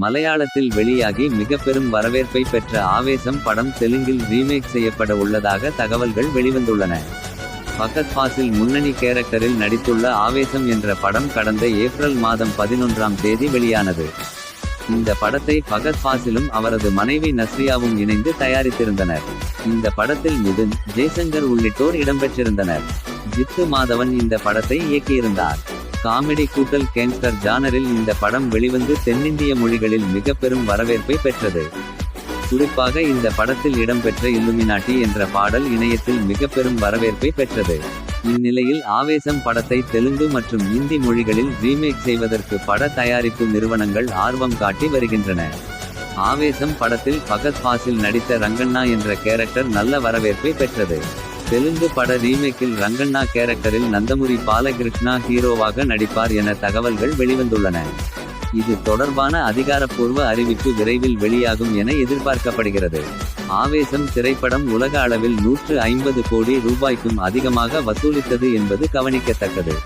மலையாளத்தில் வெளியாகி மிக பெரும் வரவேற்பை பெற்ற ஆவேசம் படம் தெலுங்கில் ரீமேக் செய்யப்பட உள்ளதாக தகவல்கள் வெளிவந்துள்ளன. பகத் பாசில் முன்னணி கேரக்டரில் நடித்துள்ள ஆவேசம் என்ற படம் கடந்த ஏப்ரல் மாதம் பதினொன்றாம் தேதி வெளியானது. இந்த படத்தை பகத் ஃபாசிலும் அவரது மனைவி நஸ்ரியாவும் இணைந்து தயாரித்திருந்தனர். இந்த படத்தில் மிதுன் ஜெய்சங்கர் உள்ளிட்டோர் இடம்பெற்றிருந்தனர். ஜித்து மாதவன் இந்த படத்தை இயக்கியிருந்தார். காமெடி கூட்டல் கேங்ஸ்டர் ஜானரில் இந்த படம் வெளிவந்து தென்னிந்திய மொழிகளில் மிக பெரும் வரவேற்பை பெற்றது. குறிப்பாக இந்த படத்தில் இடம்பெற்ற இல்லுமினாட்டி என்ற பாடல் இணையத்தில் மிக பெரும் வரவேற்பை பெற்றது. இந்நிலையில் ஆவேசம் படத்தை தெலுங்கு மற்றும் இந்தி மொழிகளில் ரீமேக் செய்வதற்கு பட தயாரிப்பு நிறுவனங்கள் ஆர்வம் காட்டி வருகின்றன. ஆவேசம் படத்தில் பகத் பாசில் நடித்த ரங்கண்ணா என்ற கேரக்டர் நல்ல வரவேற்பை பெற்றது. தெலுங்கு பட ரீமேக்கில் ரங்கண்ணா கேரக்டரில் நந்தமுரி பாலகிருஷ்ணா ஹீரோவாக நடிப்பார் என தகவல்கள் வெளிவந்துள்ளன. இது தொடர்பான அதிகாரப்பூர்வ அறிவிப்பு விரைவில் வெளியாகும் என எதிர்பார்க்கப்படுகிறது. ஆவேசம் திரைப்படம் உலக அளவில் நூற்று ஐம்பது கோடி ரூபாய்க்கும் அதிகமாக வசூலித்தது என்பது கவனிக்கத்தக்கது.